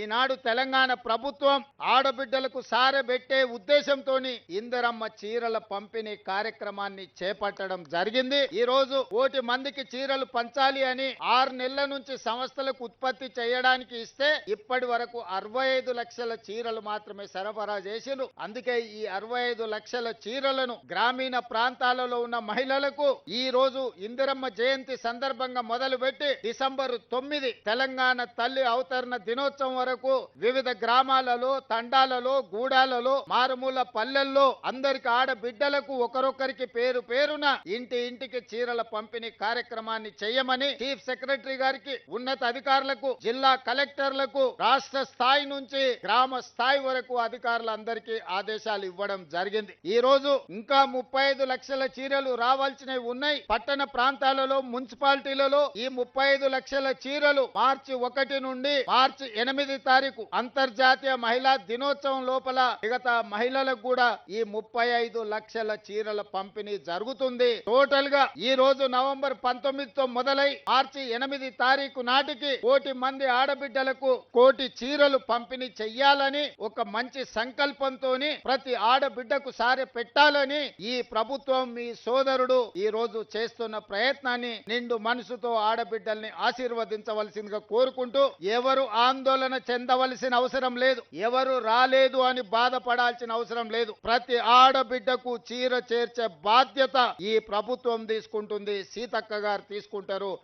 ఈనాడు తెలంగాణ ప్రభుత్వం ఆడబిడ్డలకు సారబెట్టే ఉద్దేశంతో ఇందరమ్మ చీరల పంపిణీ కార్యక్రమాన్ని చేపట్టడం జరిగింది. ఈ రోజు కోటి మందికి చీరలు పంచాలి అని ఆరు నెలల నుంచి సంస్థలకు ఉత్పత్తి చేయడానికి ఇస్తే ఇప్పటి వరకు అరవై ఐదు లక్షల చీరలు మాత్రమే సరఫరా చేసిరు అందుకే ఈ అరవై ఐదు లక్షల చీరలను గ్రామీణ ప్రాంతాలలో ఉన్న మహిళలకు ఈ రోజు ఇందిరమ్మ జయంతి సందర్భంగా మొదలుపెట్టి డిసెంబర్ తొమ్మిది తెలంగాణ తల్లి అవతరణ దినోత్సవం వరకు వివిధ గ్రామాలలో తండాలలో గూడాలలో మారుమూల పల్లెల్లో అందరికి ఆడబిడ్డలకు ఒకరొకరికి పేరు పేరున ఇంటి ఇంటికి చీరల పంపిణీ కార్యక్రమాన్ని చేయమని చీఫ్ సెక్రటరీ గారికి ఉన్నత అధికారులకు జిల్లా కలెక్టర్లకు రాష్ట్ర స్థాయి నుంచి గ్రామ స్థాయి వరకు అధికారులందరికీ ఆదేశాలు ఇవ్వడం జరిగింది. ఈ రోజు ఇంకా ముప్పై ఐదు లక్షల చీరలు రావాల్సినవి ఉన్నాయి. పట్టణ ప్రాంతాలలో మున్సిపాలిటీలలో ఈ ముప్పై ఐదు లక్షల చీరలు మార్చి ఒకటి నుండి మార్చి ఎనిమిది తారీఖు అంతర్జాతీయ మహిళా దినోత్సవం లోపల మిగతా మహిళలకు కూడా ఈ ముప్పై ఐదు లక్షల చీరల పంపిణీ జరుగుతుంది. టోటల్గా ఈ రోజు నవంబర్ పంతొమ్మిదితో మొదలై మార్చి ఎనిమిది తారీఖు నాటికి కోటి మంది ఆడబిడ్డలకు కోటి చీరలు పంపిణీ చెయ్యాలని ఒక మంచి సంకల్పంతోని ప్రతి ఆడబిడ్డకు సారె పెట్టాలని ఈ ప్రభుత్వం మీ సోదరుడు ఈ రోజు చేస్తున్న ప్రయత్నాన్ని నిండు మనసుతో ఆడబిడ్డల్ని ఆశీర్వదించవలసిందిగా కోరుకుంటూ ఎవరు ఆందోళన చెందవలసిన అవసరం లేదు. ఎవరు రాలేదు అని బాధపడాల్సిన అవసరం లేదు. ప్రతి ఆడబిడ్డకు చీర చేర్చే బాధ్యత ఈ ప్రభుత్వం తీసుకుంటుంది. సీతక్క గారు తీసుకుంటారు.